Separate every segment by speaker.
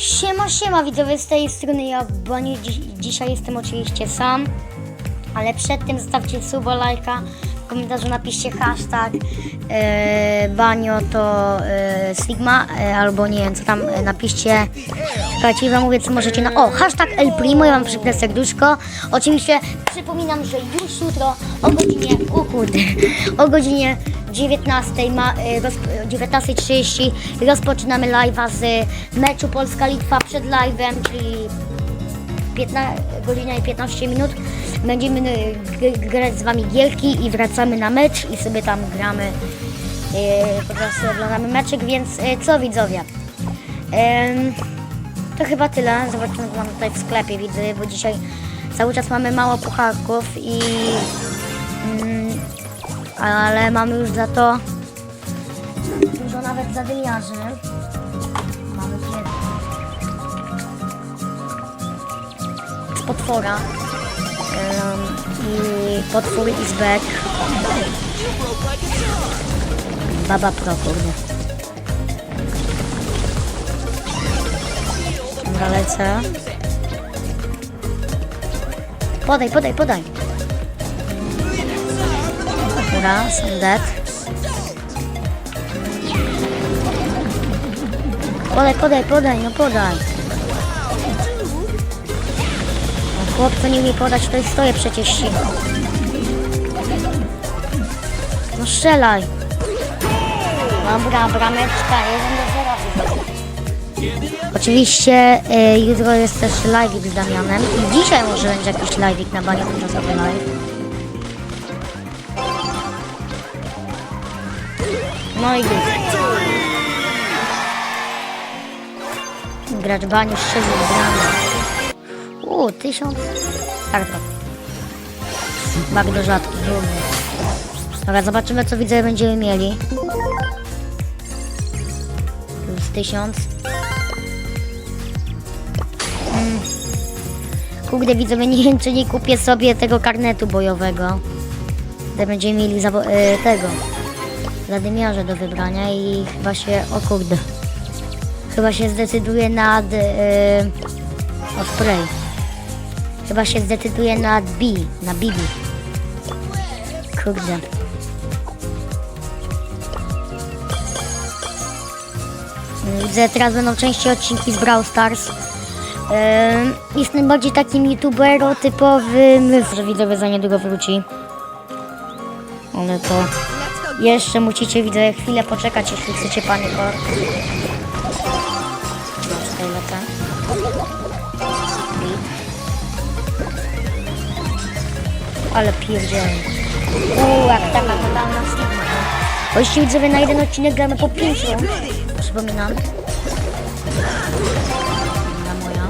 Speaker 1: Siema, siema widzowie z tej strony ja Bani. Dziś, dzisiaj jestem oczywiście sam, ale przed tym zostawcie suba, lajka, w komentarzu napiszcie hashtag e, Banio to e, Sigma, e, albo nie wiem co tam e, napiszcie. Czekajcie, wam mówię co możecie na... O, hashtag El Primo, ja wam przypnę serduszko. Oczywiście przypominam, że już jutro o godzinie... O kurde, o godzinie 19, ma, e, roz, 19.30 rozpoczynamy live'a z meczu Polska-Litwa przed live'em, czyli 15, godzina i 15 minut. Będziemy g- grać z Wami gierki i wracamy na mecz i sobie tam gramy, e, po prostu oglądamy meczek, więc co widzowie? To chyba tyle. Zobaczymy, co mam tutaj w sklepie, widzę, bo dzisiaj cały czas mamy mało pucharków i... Mm, ale mamy już za to dużo nawet zadymiarzy. Mamy pięknie. Z potwora. Em, I potwór is. Baba pro, kurde. Podaj, podaj, podaj. Dobra, są dead. Podaj, podaj, podaj, no podaj. No chłop, co nie umie podać, to jest stoję przecież siła. No strzelaj. Dobra, brameczka, 1 do 0. Oczywiście y, jutro jest też live z Damianem i dzisiaj może będzie jakiś live na banie tymczasowy live. No i git. Gracz baniu strzelił bramę. Uuu, tysiąc kartów. Bardzo rzadki, trudny. Dobra, zobaczymy co widzę będziemy mieli. Plus tysiąc. Mm. Kurde, widzowie, nie wiem czy nie kupię sobie tego karnetu bojowego. Gdy będziemy mieli e, tego zadymiarze do wybrania i chyba się, o kurde, chyba się zdecyduję nad yy, o spray. Chyba się zdecyduję nad B, na Bibi. Kurde. Widzę, teraz będą częściej odcinki z Brawl Stars. Yy, jestem bardziej takim youtubero typowym, że za niedługo wróci. Ale to jeszcze musicie, widzę, chwilę poczekać, jeśli chcecie panie kolor. No, tutaj. Bit. Ale pierdzielę. Uuu, jak taka totalna Sigma. no. Bo jeśli widzowie na jeden odcinek gramy po 5 rund, przypominam. Na moja.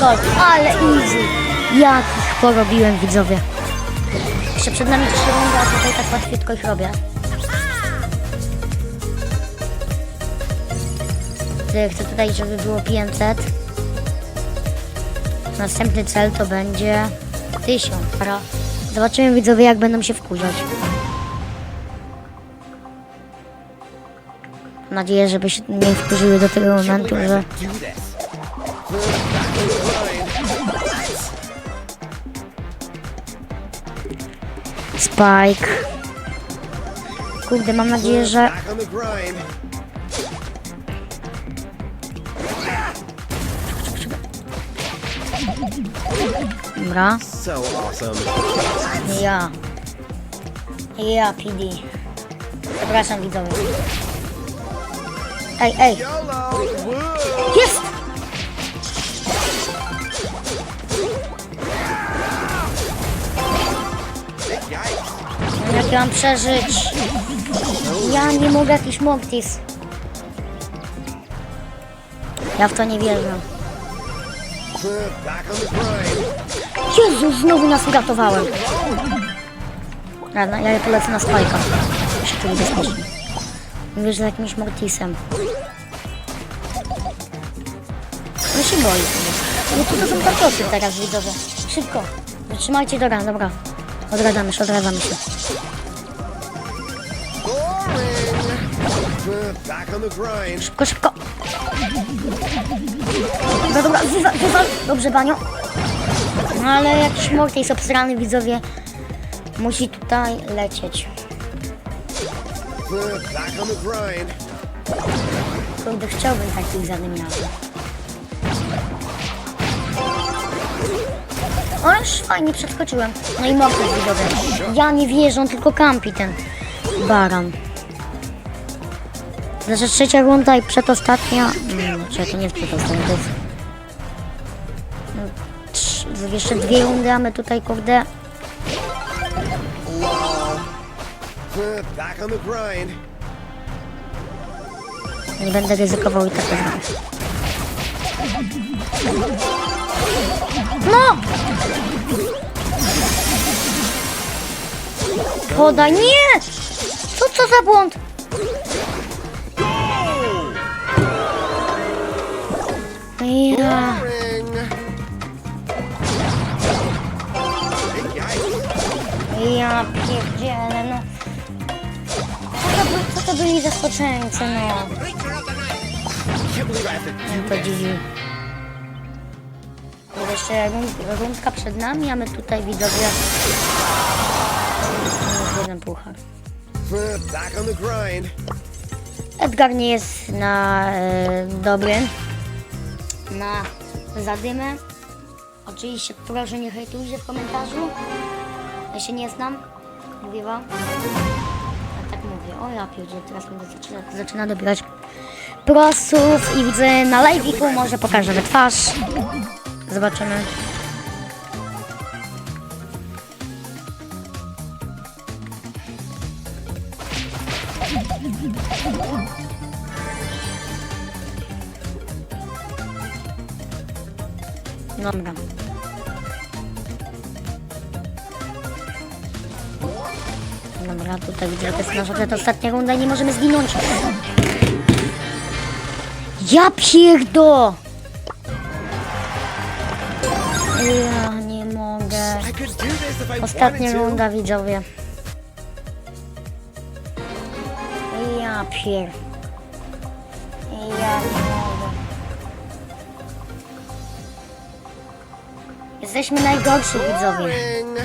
Speaker 1: Gol, ale easy. Jak ich porobiłem, widzowie. Jeszcze przed nami trzy rundy, a tutaj tak łatwiutko ich robię. Chcę tutaj, żeby było 500. Następny cel to będzie 1000. Dobra. Zobaczymy widzowie, jak będą się wkurzać. Mam nadzieję, żeby się nie wkurzyły do tego momentu, że Spike. Kurde, mam nadzieję, że... Dobra. Ja. Ja, PD. Przepraszam widzowie. Ej, ej. Jest! Jak ja mam przeżyć? Ja nie mogę jakiś Mortis. Ja w to nie wierzę. Jezu, znowu nas uratowałem. Dobra, ja polecę na spajka. Się czuję bezpiecznie. Mówię, że z jakimś Mortisem. No się boi. No tu to są tarkosy teraz, widzowie. Szybko. Wytrzymajcie, dobra, dobra. Odradzamy się, odradzamy się. Szybko, szybko. Dobra, dobra, wywal, wywal. Dobrze, Banio. No ale jakiś mord jest obsrany, widzowie. Musi tutaj lecieć. Kurde, chciałbym takich zadymiarzy. O, już fajnie przeskoczyłem. No i mokry widzowie. Ja nie wierzę, on tylko kampi ten baran. Znaczy trzecia runda i przedostatnia. Mm, czy to nie jest przedostatnia, to jest... No, trz- jeszcze dwie rundy, a my tutaj kurde... Nie będę ryzykował i tak wygram. No! Poda, nie! Co co za błąd? Ja, ja pierdzielę, no. Co to, by, co to byli za spoczęńcy, no.
Speaker 2: To
Speaker 1: podziwił. Jeszcze rund- rundka przed nami, a my tutaj widzowie... Jeden puchar. Edgar nie jest na e, dobry na zadymę. Oczywiście proszę nie hejtujcie w komentarzu. Ja się nie znam. Mówię wam. Ja tak mówię. O ja pierdzie, teraz będę zaczyna, zaczyna dobierać prosów i widzę na live'iku może pokażę we twarz. Zobaczymy. Dobra. Dobra, tutaj widzę, że to jest nasza przedostatnia runda i nie możemy zginąć. Ja pierdo! Ja nie mogę. Ostatnia runda, widzowie. Ja pier... Ja nie mogę. Jesteśmy najgorsi, widzowie.
Speaker 2: Boring.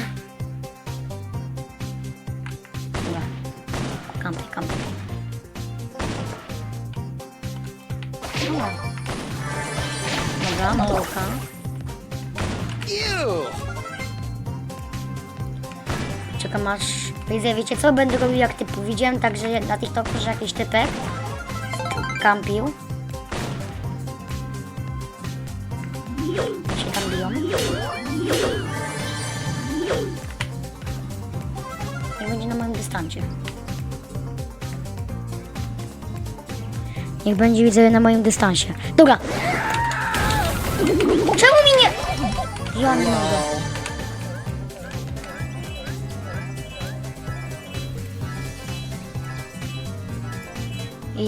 Speaker 1: Dobra. Kampy. Dobra.
Speaker 2: Ew.
Speaker 1: Czekam aż... Widzę, wiecie co? Będę robił jak typu. Widziałem także na TikToku, że jakiś typek kampił. Się tam biją. Niech będzie na moim dystansie. Niech będzie widzę na moim dystansie. Dobra. Czemu. Ja nie mogę.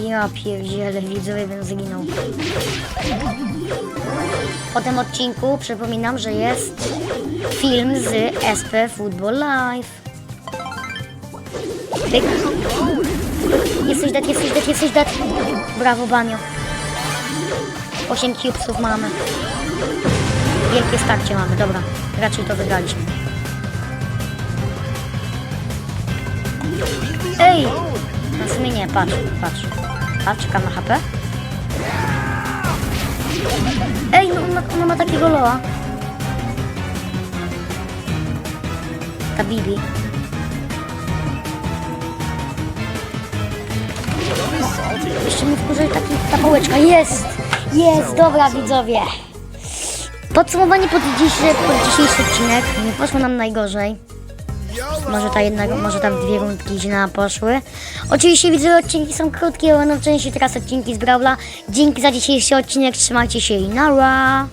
Speaker 1: Ja pierdzielę, widzowie bym zginął. Po tym odcinku przypominam, że jest film z SP Football Live. Pyk. Jesteś dead, jesteś dead, jesteś dead. Brawo, Banio. 8 cubesów mamy. Wielkie starcie mamy, dobra. Raczej to wygraliśmy. Ej! No w sumie nie, patrz, patrz. Patrz, czekam na HP. Ej, no ona, ma takiego loa. Ta Bibi. Jeszcze mi wkurzy taki, ta pałeczka. Jest! Jest! Dobra, widzowie. Podsumowanie pod dzisiejszy, pod dzisiejszy odcinek. Nie poszło nam najgorzej. Może ta jedna, może tam dwie rundki źle poszły. Oczywiście widzę, odcinki są krótkie, będą częściej teraz odcinki z Brawla. Dzięki za dzisiejszy odcinek, trzymajcie się i nara!